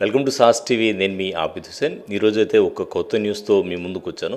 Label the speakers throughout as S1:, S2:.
S1: Welcome to sauce TV నేను మీ ఆబిద్ హుసేన్. ఈరోజైతే ఒక కొత్త న్యూస్తో మీ ముందుకు వచ్చాను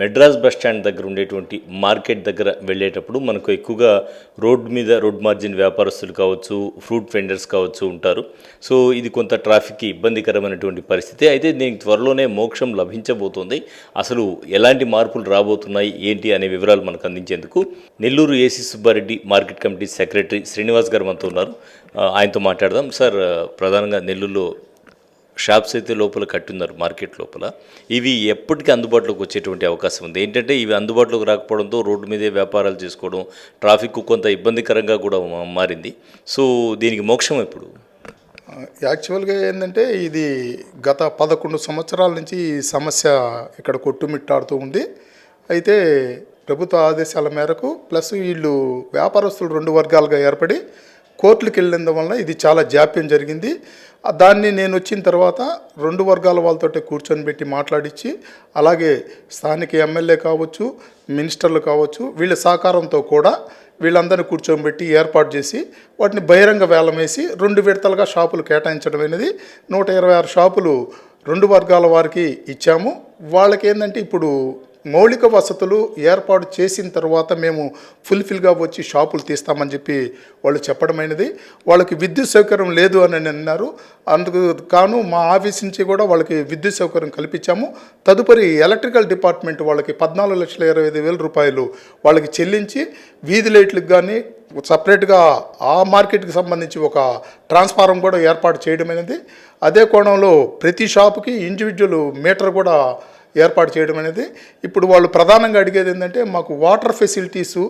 S1: మెడ్రాస్ బస్ స్టాండ్ దగ్గర ఉండేటువంటి మార్కెట్ దగ్గర వెళ్ళేటప్పుడు మనకు ఎక్కువగా రోడ్ మీద రోడ్ మార్జిన్ వ్యాపారస్తులు కావచ్చు ఫ్రూట్ వెండర్స్ కావచ్చు ఉంటారు. సో ఇది కొంత ట్రాఫిక్కి ఇబ్బందికరమైనటువంటి పరిస్థితి. అయితే దీనికి త్వరలోనే మోక్షం లభించబోతోంది. అసలు ఎలాంటి మార్పులు రాబోతున్నాయి? ఏంటి అనే వివరాలు మనకు అందించేందుకు Nellore AC Subbareddy market committee secretary Srinivas garu మనతో ఉన్నారు. ఆయనతో మాట్లాడదాం. సార్ ప్రధానంగా నెల్లూరులో షాప్స్ అయితే లోపల కట్టున్నారు మార్కెట్ లోపల. ఇవి ఎప్పటికీ అందుబాటులోకి వచ్చేటువంటి అవకాశం ఉంది. ఏంటంటే ఇవి అందుబాటులోకి రాకపోవడంతో రోడ్డు మీదే వ్యాపారాలు చేసుకోవడం ట్రాఫిక్ కొంత ఇబ్బందికరంగా కూడా మారింది. సో దీనికి మోక్షం ఇప్పుడు
S2: యాక్చువల్గా ఏంటంటే ఇది గత పదకొండు సంవత్సరాల నుంచి ఈ సమస్య ఇక్కడ కొట్టుమిట్టాడుతూ ఉంది. అయితే ప్రభుత్వ ఆదేశాల మేరకు ప్లస్ వీళ్ళు వ్యాపారస్తులు రెండు వర్గాలుగా ఏర్పడి కోర్టులకు వెళ్ళినందు వలన ఇది చాలా జాప్యం జరిగింది. దాన్ని నేను వచ్చిన తర్వాత రెండు వర్గాల వాళ్ళతో కూర్చొని పెట్టి మాట్లాడించి అలాగే స్థానిక ఎమ్మెల్యే కావచ్చు మినిస్టర్లు కావచ్చు వీళ్ళ సహకారంతో కూడా వీళ్ళందరినీ కూర్చోబెట్టి ఏర్పాటు చేసి వాటిని బహిరంగ వేలం వేసి రెండు విడతలుగా షాపులు కేటాయించడం అనేది నూట ఇరవై ఆరు షాపులు రెండు వర్గాల వారికి ఇచ్చాము. వాళ్ళకి ఏంటంటే ఇప్పుడు మౌలిక వసతులు ఏర్పాటు చేసిన తర్వాత మేము ఫుల్ఫిల్గా వచ్చి షాపులు తీస్తామని చెప్పి వాళ్ళు చెప్పడమైనది. వాళ్ళకి విద్యుత్ సౌకర్యం లేదు అని అన్నారు. అందుకు కాను మా ఆఫీస్ నుంచి కూడా వాళ్ళకి విద్యుత్ సౌకర్యం కల్పించాము. తదుపరి ఎలక్ట్రికల్ డిపార్ట్మెంట్ వాళ్ళకి పద్నాలుగు లక్షల ఇరవై ఐదు వేల రూపాయలు వాళ్ళకి చెల్లించి వీధి లైట్లకు కానీ సపరేట్గా ఆ మార్కెట్కి సంబంధించి ఒక ట్రాన్స్ఫారం కూడా ఏర్పాటు చేయడం అనేది అదే కోణంలో ప్రతి షాపుకి ఇండివిజువల్ మీటర్ కూడా ఏర్పాటు చేయడం అనేది. ఇప్పుడు వాళ్ళు ప్రధానంగా అడిగేది ఏంటంటే మాకు వాటర్ ఫెసిలిటీసు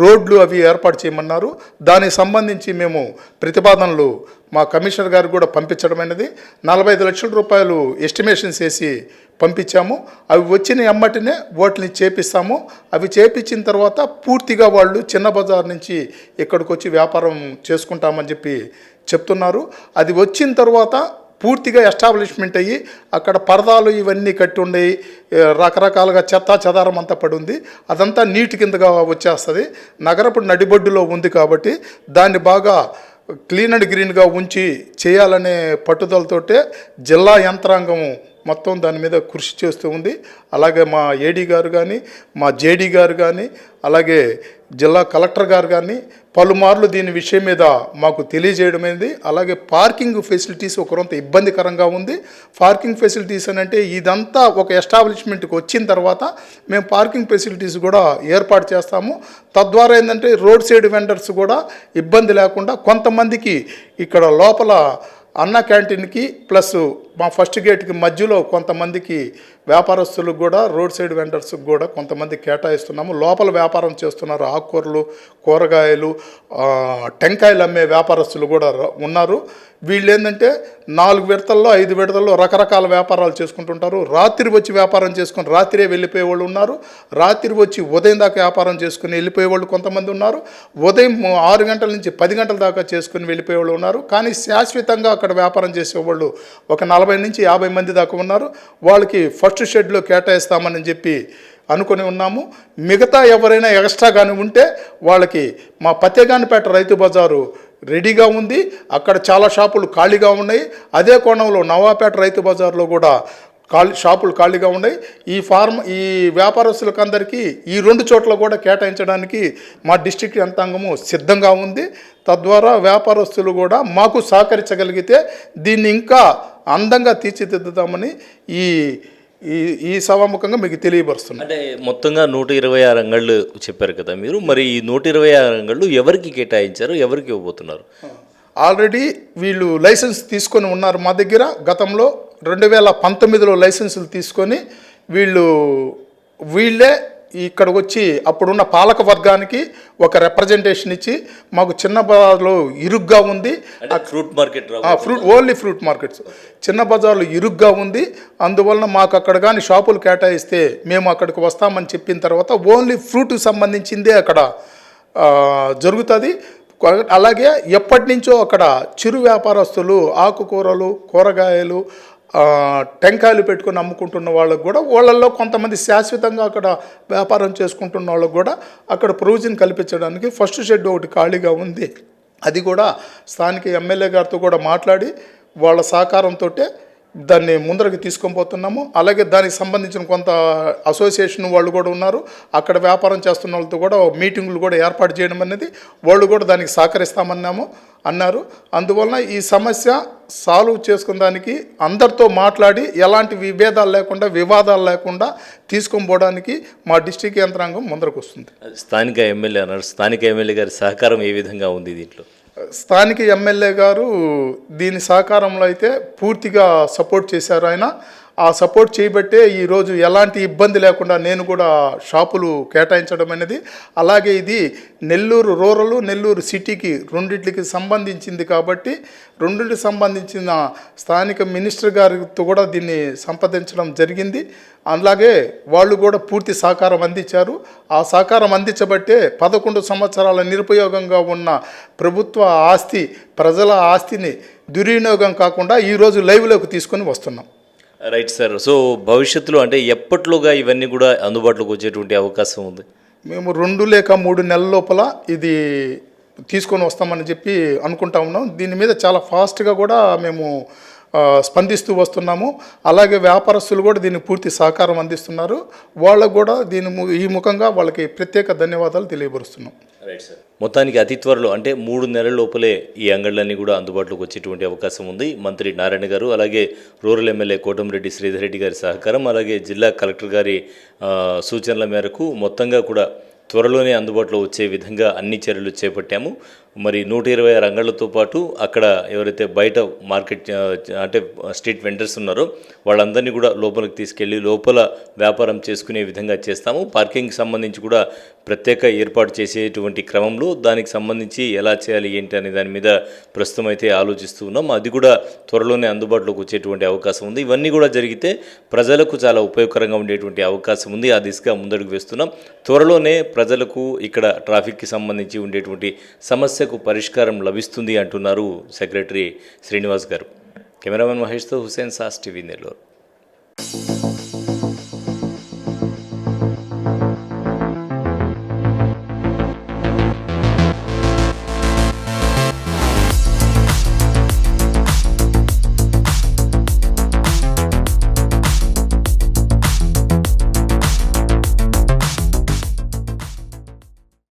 S2: రోడ్లు అవి ఏర్పాటు చేయమన్నారు. దానికి సంబంధించి మేము ప్రతిపాదనలు మా కమిషనర్ గారికి కూడా పంపించడం అనేది. నలభై ఐదు లక్షల రూపాయలు ఎస్టిమేషన్స్ వేసి పంపించాము. అవి వచ్చిన ఎమ్మటినే వాటిని చేపిస్తాము. అవి చేపించిన తర్వాత పూర్తిగా వాళ్ళు చిన్న బజార్ నుంచి ఇక్కడికి వచ్చి వ్యాపారం చేసుకుంటామని చెప్పి చెప్తున్నారు. అది వచ్చిన తర్వాత పూర్తిగా ఎస్టాబ్లిష్మెంట్ అయ్యి అక్కడ పరదాలు ఇవన్నీ కట్టి ఉండేవి రకరకాలుగా చెత్త చెదారం అంతా పడి ఉంది. అదంతా నీటి కిందగా వచ్చేస్తుంది. నగరపు నడిబొడ్డులో ఉంది కాబట్టి దాన్ని బాగా క్లీన్ అండ్ గ్రీన్గా ఉంచి చేయాలనే పట్టుదలతోటే జిల్లా యంత్రాంగం మొత్తం దాని మీద కృషి చేస్తూ ఉంది. అలాగే మా ఏడీ గారు కానీ మా జేడీ గారు కానీ అలాగే జిల్లా కలెక్టర్ గారు కానీ పలుమార్లు దీని విషయం మీద మాకు తెలియజేయడమైంది అలాగే పార్కింగ్ ఫెసిలిటీస్ ఒకరంత కొంత ఇబ్బందికరంగా ఉంది. పార్కింగ్ ఫెసిలిటీస్ అని అంటే ఇదంతా ఒక ఎస్టాబ్లిష్మెంట్కి వచ్చిన తర్వాత మేము పార్కింగ్ ఫెసిలిటీస్ కూడా ఏర్పాటు చేస్తాము. తద్వారా ఏంటంటే రోడ్ సైడ్ వెండర్స్ కూడా ఇబ్బంది లేకుండా కొంతమందికి ఇక్కడ లోపల అన్న క్యాంటీన్కి ప్లస్ మా ఫస్ట్ గేట్కి మధ్యలో కొంతమందికి వ్యాపారస్తులకు కూడా రోడ్ సైడ్ వెండర్స్కి కూడా కొంతమంది కేటాయిస్తున్నాము. లోపల వ్యాపారం చేస్తున్నారు. ఆకుకూరలు కూరగాయలు టెంకాయలు అమ్మే వ్యాపారస్తులు కూడా ఉన్నారు. వీళ్ళు ఏంటంటే నాలుగు విడతల్లో ఐదు విడతల్లో రకరకాల వ్యాపారాలు చేసుకుంటుంటారు. రాత్రి వచ్చి వ్యాపారం చేసుకుని రాత్రే వెళ్ళిపోయే వాళ్ళు ఉన్నారు. రాత్రి వచ్చి ఉదయం దాకా వ్యాపారం చేసుకుని వెళ్ళిపోయే వాళ్ళు కొంతమంది ఉన్నారు. ఉదయం ఆరు గంటల నుంచి పది గంటల దాకా చేసుకుని వెళ్ళిపోయే వాళ్ళు ఉన్నారు. కానీ శాశ్వతంగా అక్కడ వ్యాపారం చేసేవాళ్ళు ఒక నలభై నుంచి యాభై మంది దాకా ఉన్నారు. వాళ్ళకి ఫస్ట్ షెడ్లో కేటాయిస్తామని చెప్పి అనుకొని ఉన్నాము. మిగతా ఎవరైనా ఎక్స్ట్రా కానీ ఉంటే వాళ్ళకి మా పతేగానిపేట రైతు బజారు రెడీగా ఉంది. అక్కడ చాలా షాపులు ఖాళీగా ఉన్నాయి. అదే కోణంలో నవాపేట రైతు బజార్లో కూడా ఖాళీ షాపులు ఖాళీగా ఉన్నాయి. ఈ ఫార్మ్ ఈ వ్యాపారస్తులకు అందరికీ ఈ రెండు చోట్ల కూడా కేటాయించడానికి మా డిస్టిక్ యంత్రాంగము సిద్ధంగా ఉంది. తద్వారా వ్యాపారస్తులు కూడా మాకు సహకరించగలిగితే దీన్ని ఇంకా అందంగా తీర్చిదిద్దుతామని ఈ ఈ ఈ సభాముఖంగా మీకు తెలియపరుస్తున్నాను
S1: అంటే మొత్తంగా నూట ఇరవై ఆరు అంగళ్ళు చెప్పారు కదా మీరు. మరి ఈ నూట ఇరవై ఆరు అంగళ్ళు ఎవరికి కేటాయించారు ఎవరికి ఇవ్వబోతున్నారు?
S2: ఆల్రెడీ వీళ్ళు లైసెన్స్ తీసుకొని ఉన్నారు మా దగ్గర. గతంలో రెండు వేల పంతొమ్మిదిలో లైసెన్సులు తీసుకొని వీళ్ళు వీళ్ళే ఇక్కడికి వచ్చి అప్పుడున్న పాలక వర్గానికి ఒక రిప్రజెంటేషన్ ఇచ్చి మాకు చిన్న బజార్లో ఇరుగ్గా ఉంది.
S1: ఫ్రూట్ మార్కెట్
S2: ఆ, ఫ్రూట్ ఓన్లీ ఫ్రూట్ మార్కెట్స్ చిన్న బజార్లు ఇరుగ్గా ఉంది. అందువలన మాకు అక్కడ కానీ షాపులు కేటాయిస్తే మేము అక్కడికి వస్తామని చెప్పిన తర్వాత ఓన్లీ ఫ్రూట్కి సంబంధించిందే అక్కడ జరుగుతుంది. అలాగే ఎప్పటి నుంచో అక్కడ చిరు వ్యాపారస్తులు ఆకుకూరలు కూరగాయలు టెంకాయలు పెట్టుకొని అమ్ముకుంటున్న వాళ్ళకు కూడా వాళ్ళల్లో కొంతమంది శాశ్వతంగా అక్కడ వ్యాపారం చేసుకుంటున్న వాళ్ళకు కూడా అక్కడ ప్రొవిజన్ కల్పించడానికి ఫస్ట్ షెడ్ ఒకటి ఖాళీగా ఉంది. అది కూడా స్థానిక ఎమ్మెల్యే గారితో కూడా మాట్లాడి వాళ్ళ సహకారంతో దాన్ని ముందరకు తీసుకొని పోతున్నాము. అలాగే దానికి సంబంధించిన కొంత అసోసియేషన్ వాళ్ళు కూడా ఉన్నారు. అక్కడ వ్యాపారం చేస్తున్న వాళ్ళతో కూడా మీటింగులు కూడా ఏర్పాటు చేయడం అనేది వాళ్ళు కూడా దానికి సహకరిస్తామన్నాము అన్నారు. అందువలన ఈ సమస్య సాల్వ్ చేసుకున్న దానికి అందరితో మాట్లాడి ఎలాంటి విభేదాలు లేకుండా వివాదాలు లేకుండా తీసుకొని పోవడానికి మా డిస్టిక్ యంత్రాంగం ముందరకు వస్తుంది
S1: స్థానిక ఎమ్మెల్యే అన్నారు. స్థానిక ఎమ్మెల్యే గారి సహకారం ఏ విధంగా ఉంది దీంట్లో?
S2: స్థానిక ఎమ్మెల్యే గారు దీని సహకారంలో అయితే పూర్తిగా సపోర్ట్ చేశారు ఆయన. ఆ సపోర్ట్ చేయబట్టే ఈరోజు ఎలాంటి ఇబ్బంది లేకుండా నేను కూడా షాపులు కేటాయించడం అనేది అలాగే ఇది నెల్లూరు రూరల్ నెల్లూరు సిటీకి రెండింటికి సంబంధించింది కాబట్టి రెండింటికి సంబంధించిన స్థానిక మినిస్టర్ గారితో కూడా దీన్ని సంప్రదించడం జరిగింది. అలాగే వాళ్ళు కూడా పూర్తి సహకారం అందించారు. ఆ సహకారం అందించబట్టే పదకొండు సంవత్సరాల నిరుపయోగంగా ఉన్న ప్రభుత్వ ఆస్తి ప్రజల ఆస్తిని దుర్వినియోగం కాకుండా ఈరోజు లైవ్లోకి తీసుకొని వస్తున్నాం.
S1: రైట్ సార్ సో భవిష్యత్తులో అంటే ఎప్పట్లోగా ఇవన్నీ కూడా అందుబాటులోకి వచ్చేటువంటి అవకాశం ఉంది?
S2: మేము రెండు లేక మూడు నెలల లోపల ఇది తీసుకొని వస్తామని చెప్పి అనుకుంటా ఉన్నాం. దీని మీద చాలా ఫాస్ట్గా కూడా మేము స్పందిస్తూ వస్తున్నాము. అలాగే వ్యాపారస్తులు కూడా దీన్ని పూర్తి సహకారం అందిస్తున్నారు. వాళ్ళకు కూడా దీని ము- ఈ ముఖంగా వాళ్ళకి ప్రత్యేక ధన్యవాదాలు తెలియపరుస్తున్నాం.
S1: రైట్ సార్ మొత్తానికి అతి త్వరలో అంటే మూడు నెలల లోపలే ఈ అంగళ్ళన్నీ కూడా అందుబాటులోకి వచ్చేటువంటి అవకాశం ఉంది. మంత్రి నారాయణ గారు అలాగే రూరల్ ఎమ్మెల్యే కోటంరెడ్డి శ్రీధర్ రెడ్డి గారి సహకారం అలాగే జిల్లా కలెక్టర్ గారి సూచనల మేరకు మొత్తంగా కూడా త్వరలోనే అందుబాటులో వచ్చే విధంగా అన్ని చర్యలు చేపట్టాము. మరి నూట ఇరవై ఆరు అంగళ్ళతో పాటు అక్కడ ఎవరైతే బయట మార్కెట్ అంటే స్ట్రీట్ వెండర్స్ ఉన్నారో వాళ్ళందరినీ కూడా లోపలికి తీసుకెళ్ళి లోపల వ్యాపారం చేసుకునే విధంగా చేస్తాము. పార్కింగ్కి సంబంధించి కూడా ప్రత్యేక ఏర్పాటు చేసేటువంటి క్రమంలో దానికి సంబంధించి ఎలా చేయాలి ఏంటి అనే దాని మీద ప్రస్తుతం అయితే ఆలోచిస్తూ ఉన్నాం. అది కూడా త్వరలోనే అందుబాటులోకి వచ్చేటువంటి అవకాశం ఉంది. ఇవన్నీ కూడా జరిగితే ప్రజలకు చాలా ఉపయోగకరంగా ఉండేటువంటి అవకాశం ఉంది. ఆ దిశగా ముందడుగు వేస్తున్నాం. త్వరలోనే ప్రజలకు ఇక్కడ ట్రాఫిక్కి సంబంధించి ఉండేటువంటి సమస్య సమస్యకు పరిష్కారం లభిస్తుంది అంటున్నారు సెక్రటరీ శ్రీనివాస్ గారు. కెమెరామెన్ మహేష్తో హుసేన్ సాస్ టీవీ నెల్లూరు.